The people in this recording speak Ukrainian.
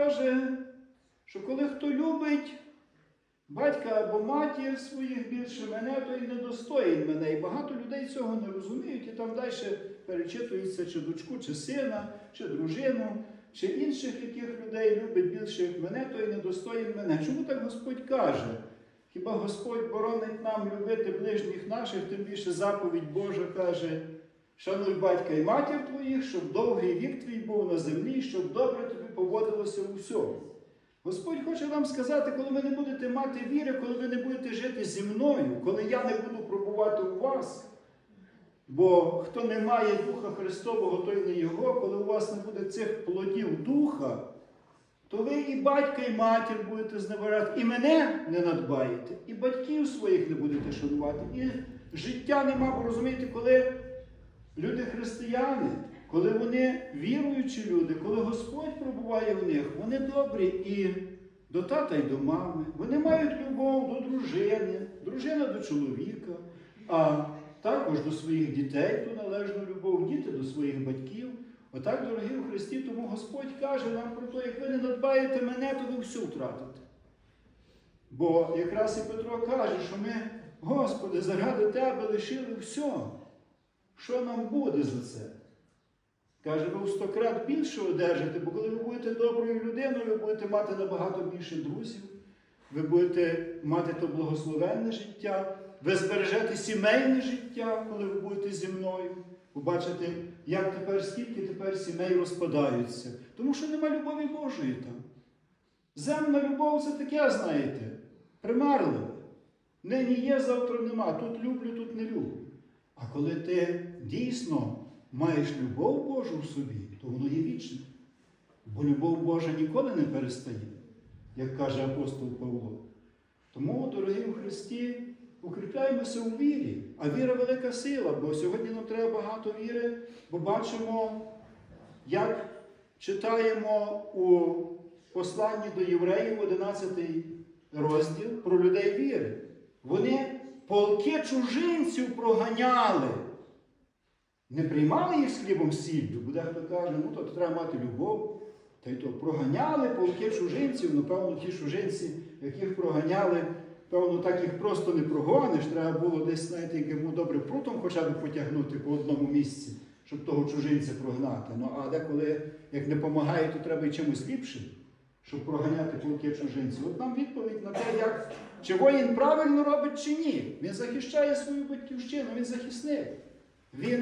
каже, що коли хто любить батька або матір своїх більше мене, то й недостоїн мене. І багато людей цього не розуміють, і там далі перечитується, чи дочку, чи сина, чи дружину, чи інших яких людей любить більше мене, то й недостоїн мене. Чому так Господь каже? Хіба Господь боронить нам любити ближніх наших, тим більше заповідь Божа каже, шануй батька і матір твоїх, щоб довгий вік твій був на землі, щоб добре тобі поводилося у всьому. Господь хоче вам сказати, коли ви не будете мати віри, коли ви не будете жити зі мною, коли я не буду пробувати у вас. Бо хто не має Духа Христового, той не Його, коли у вас не буде цих плодів Духа, то ви і батька, і матір будете зневирати, і мене не надбаєте, і батьків своїх не будете шанувати, і життя нема, бо розумієте, коли люди християни, коли вони віруючі люди, коли Господь пробуває в них, вони добрі і до тата, і до мами. Вони мають любов до дружини, дружина до чоловіка, а також до своїх дітей ту належну любов, діти до своїх батьків. Отак, дорогі у Христі, тому Господь каже нам про те, як ви не надбаєте мене, то ви все втратите. Бо якраз і Петро каже, що ми, Господи, заради Тебе лишили все. Що нам буде за це? Каже, ви в стократ більше одержите, бо коли ви будете доброю людиною, ви будете мати набагато більше друзів, ви будете мати то благословенне життя, ви збережете сімейне життя, коли ви будете зі мною. Побачите, як тепер, скільки тепер сімей розпадаються. Тому що нема любові Божої там. Земна любов це таке, знаєте, примарливе. Нині є, завтра нема. Тут люблю, тут не люблю. А коли ти дійсно маєш любов Божу в собі, то воно є вічне. Бо любов Божа ніколи не перестає, як каже апостол Павло. Тому, дорогі у Христі, укріпляємося у вірі. А віра велика сила, бо сьогодні нам треба багато віри, бо бачимо, як читаємо у посланні до євреїв, 11 розділ, про людей віри. Вони полки чужинців проганяли. Не приймали їх з хлібом сіллю, бо дехто каже, ну то треба мати любов. Та й то проганяли полки чужинців, напевно, ті чужинці, яких проганяли, певно, так їх просто не прогониш. Треба було десь, знаєте, як добре прутом хоча б потягнути по одному місці, щоб того чужинця прогнати. Ну, а деколи, як не допомагає, то треба й чимось ліпшим, щоб проганяти полки чужинців. От нам відповідь на те, як, чи воїн правильно робить, чи ні. Він захищає свою батьківщину, він захисник. Він